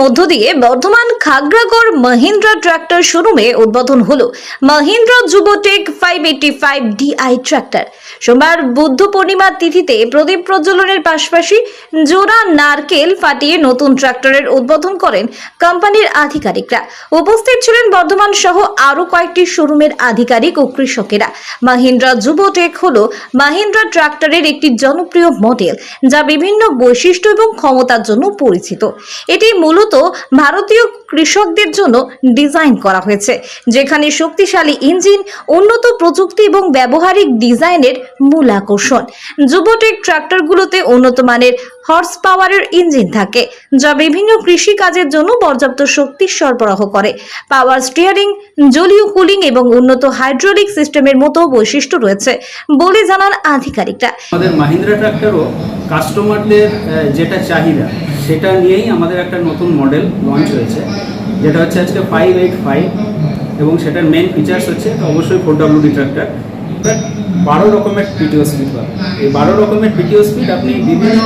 মধ্য দিয়ে বর্ধমান খাগড়াগড় মহিন্দ্রা ট্রাক্টর শোরুমে উদ্বোধন হলো Mahindra যুবটেক five eighty five DI tractor সোমবার বুদ্ধ পূর্ণিমার তিথিতে প্রদীপ প্রজ্বলনের পাশাপাশি জোড়া নারকেল ফাটিয়ে নতুন ট্রাক্টরের উদ্বোধন করেন কোম্পানির আধিকারিকরা। উপস্থিত ছিলেন বর্ধমান সহ আরও কয়েকটি শোরুমের আধিকারিক ও কৃষকেরা। মাহিন্দ্রা যুবটেক হল মাহিন্দ্রা ট্রাক্টরের একটি জনপ্রিয় মডেল, যা বিভিন্ন বৈশিষ্ট্য এবং ক্ষমতার জন্য পরিচিত। এটি মূলত ভারতীয় কৃষকদের জন্য ডিজাইন করা হয়েছে, যেখানে শক্তিশালী ইঞ্জিন, উন্নত প্রযুক্তি এবং ব্যবহারিক ডিজাইনের মূল আকর্ষণ। যুবটেক ট্রাক্টরগুলোতে উন্নত মানের হর্স পাওয়ারের ইঞ্জিন থাকে, যা বিভিন্ন কৃষি কাজের জন্য পর্যাপ্ত শক্তি সরবরাহ করে। পাওয়ার স্টিয়ারিং, জলীয় কুলিং এবং উন্নত হাইড্রোলিক সিস্টেমের মতো বৈশিষ্ট্য রয়েছে বলে জানান আধিকারিকরা। আমাদের মাহিন্দ্রা ট্রাক্টরও কাস্টমারদের যেটা চাহিদা সেটা নিয়েই আমাদের একটা নতুন মডেল লঞ্চ হয়েছে, যেটা হচ্ছে আজকে ফাইভ এইট ফাইভ এবং সেটার মেন ফিচার্স হচ্ছে অবশ্যই ফোর ডাব্লিউডি ট্রাক্টর বারো রকমের পিটিও স্পিড পাবেন। এই বারো রকমের পিটিও স্পিড আপনি বিভিন্ন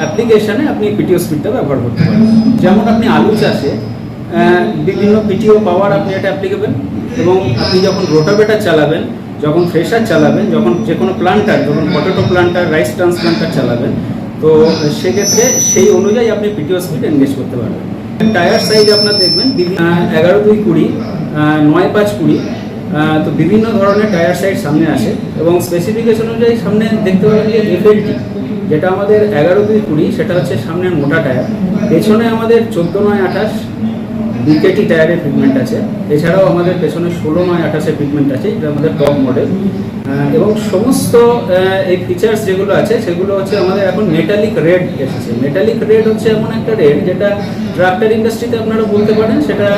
অ্যাপ্লিকেশানে আপনি পিটিও স্পিডটা ব্যবহার করতে পারেন। যেমন আপনি আলু চাষে বিভিন্ন পিটিও পাওয়ার আপনি এটা অ্যাপ্লিকেবল এবং আপনি যখন রোটাভেটার চালাবেন, যখন ফ্রেশার চালাবেন, যখন যে কোনো প্লান্টার যখন পটেটো প্লান্টার রাইস ট্রান্সপ্লান্টার চালাবেন তো সেক্ষেত্রে সেই অনুযায়ী আপনি পিটিও স্পিড এনগেজ করতে পারবেন। টায়ার সাইজ আপনার দেখবেন এগারো দুই কুড়ি নয় পাঁচ কুড়ি তো বিভিন্ন ধরনের টায়ার সাইজ সামনে আসে এবং স্পেসিফিকেশন অনুযায়ী সামনে দেখতে পাবেন যে এফএলটি যেটা আমাদের এগারো দুই কুড়ি, সেটা হচ্ছে সামনের মোটা টায়ার পেছনে আমাদের চোদ্দ নয় আঠাশ বিকেটি টায়ারে ফিটমেন্ট আছে। এছাড়াও আমাদের পেছনে ষোলো নয় আঠাশে ফিটমেন্ট আছে, এটা আমাদের টপ মডেল এবং সমস্ত এই ফিচার্স যেগুলো আছে, সেগুলো হচ্ছে আমাদের এখন মেটালিক রেড এসেছে। মেটালিক রেড হচ্ছে এমন একটা রেড যেটা ট্রাক্টর ইন্ডাস্ট্রিতে আপনারা বলতে পারেন, সেটা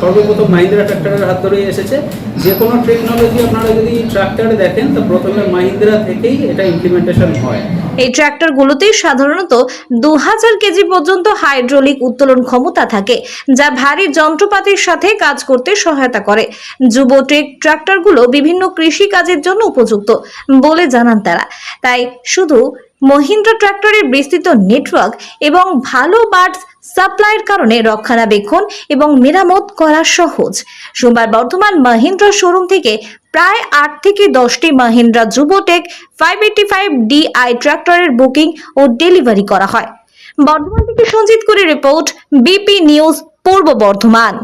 সর্বপ্রথম মাহিন্দ্রা ট্রাক্টরের হাত ধরেই এসেছে। যে কোনো টেকনোলজি আপনারা যদি ট্রাক্টরে দেখেন, তো প্রথমে মাহিন্দ্রা থেকেই এটা ইমপ্লিমেন্টেশন হয়। এই ট্র্যাক্টরগুলোতেই সাধারণত দু হাজার কেজি পর্যন্ত হাইড্রোলিক উত্তোলন ক্ষমতা থাকে, যা ভারী যন্ত্রপাতির সাথে কাজ করতে সহায়তা করে। যুবটেক ট্রাক্টরগুলো বিভিন্ন কৃষি কাজের জন্য উপযুক্ত বলে জানান তারা। তাই শুধু মহিন্দ্রা ট্র্যাক্টরের বিস্তৃত নেটওয়ার্ক এবং ভালো বার্ডস সাপ্লাইয়ের কারণে রক্ষণাবেক্ষণ এবং মেরামত করা সহজ। সোমবার বর্তমান মাহিন্দ্রা শোরুম থেকে প্রায় আট থেকে দশটি মাহিন্দ্রা যুবটেক ফাইভ এইটি ফাইভ ডিআই ট্র্যাক্টরের বুকিং ও ডেলিভারি করা হয়। বর্ধমান থেকে সঞ্জিত করে রিপোর্ট বিপি নিউজ পূর্ব বর্ধমান।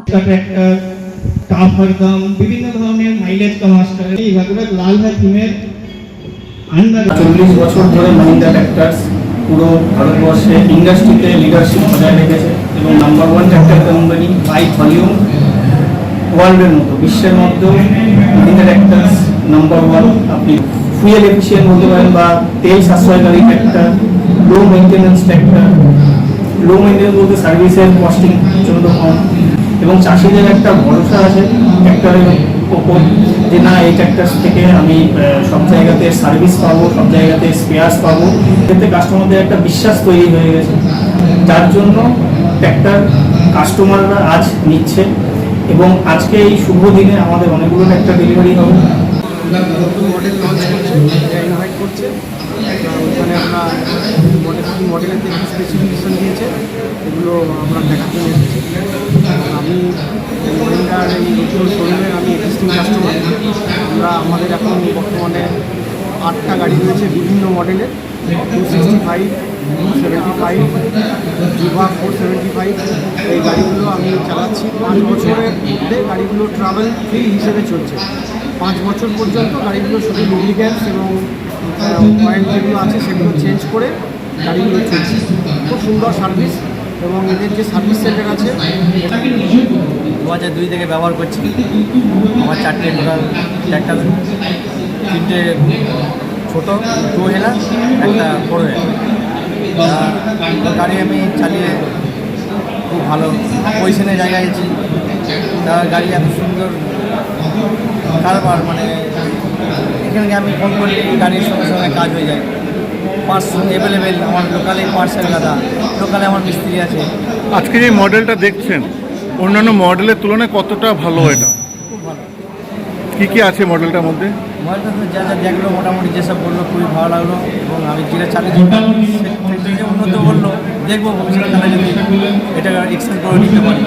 বিভিন্ন ধরনের মাইলেজ কম চল্লিশ বছর ধরে মহিন্দ্রা ট্র্যাক্টার্স পুরো ভারতবর্ষে ইন্ডাস্ট্রিতে লিডারশিপ বজায় রেখেছে এবং number one tractor company by volume ওয়ার্ল্ডের মতো, বিশ্বের মধ্যেও মহিন্দ্রা ট্র্যাক্টার্স নাম্বার ওয়ান আপনি ফুয়েল এফিসিয়েন্ট বলতে পারেন বা তেল সাশ্রয়কারী tractor low maintenance tractor low maintenance বলতে সার্ভিসের কস্টিং প্রচণ্ড কম। এবং চাষিদের একটা ভরসা আছে ট্র্যাক্টরের ওপর যে না, এই ট্র্যাক্টর থেকে আমি সব জায়গাতে সার্ভিস পাবো, সব জায়গাতে স্পেয়ার্স পাবো। এতে কাস্টমারদের একটা বিশ্বাস তৈরি হয়ে গেছে। যার জন্য ট্র্যাক্টর কাস্টমাররা আজ নিচ্ছে এবং আজকে এই শুভ দিনে আমাদের অনেকগুলো ট্র্যাক্টর ডেলিভারি হবে। মডেল করছে মডেলের স্পেসিফিকেশন দিয়েছে। এগুলো আমরা দেখাতে এসেছি আমি মহিন্দ্রার এই নতুন শোরুমের আমি এক্সিস্টিং কাস্টমার আমরা আমাদের এখন বর্তমানে আটটা গাড়ি রয়েছে বিভিন্ন মডেলের two sixty five seventy five four seventy five এই গাড়িগুলো আমি চালাচ্ছি। পাঁচ বছরের মধ্যে গাড়িগুলো ট্রাভেল ফ্রি হিসেবে চলছে। পাঁচ বছর পর্যন্ত গাড়িগুলো শুধু লুব্রিক্যান্টস এবং পয়েন্ট যেগুলো আছে সেগুলো চেঞ্জ করে গাড়িগুলো চলছে। খুব সুন্দর সার্ভিস এবং এদের যে সার্ভিস সেন্টার আছে দু হাজার দুই থেকে ব্যবহার করছি। আমার চারটে টোটাল একটা তিনটে ছোটো টু হেলার একটা ফোর হেলার গাড়ি আমি চালিয়ে খুব ভালো পজিশনের জায়গায় গেছি তার গাড়ি এত সুন্দর কারবার মানে এখানে আমি ফোন করলে গাড়ির সঙ্গে সঙ্গে কাজ হয়ে যায়। পার্টস অ্যাভেলেবেল আমার লোকালে পার্টস দাদা লোকালে আমার মিস্ত্রি আছে। আজকে যে মডেলটা দেখছেন? অন্যান্য মডেলের তুলনায় কতটা ভালো এটা? খুব ভালো কি কি আছে মডেলটার মধ্যে? যা যা দেখল মোটামুটি যেসব বলল খুবই ভালো লাগল। এবং আমি যেটা উন্নত বলল দেখব যদি এটা করে নিতে পারি।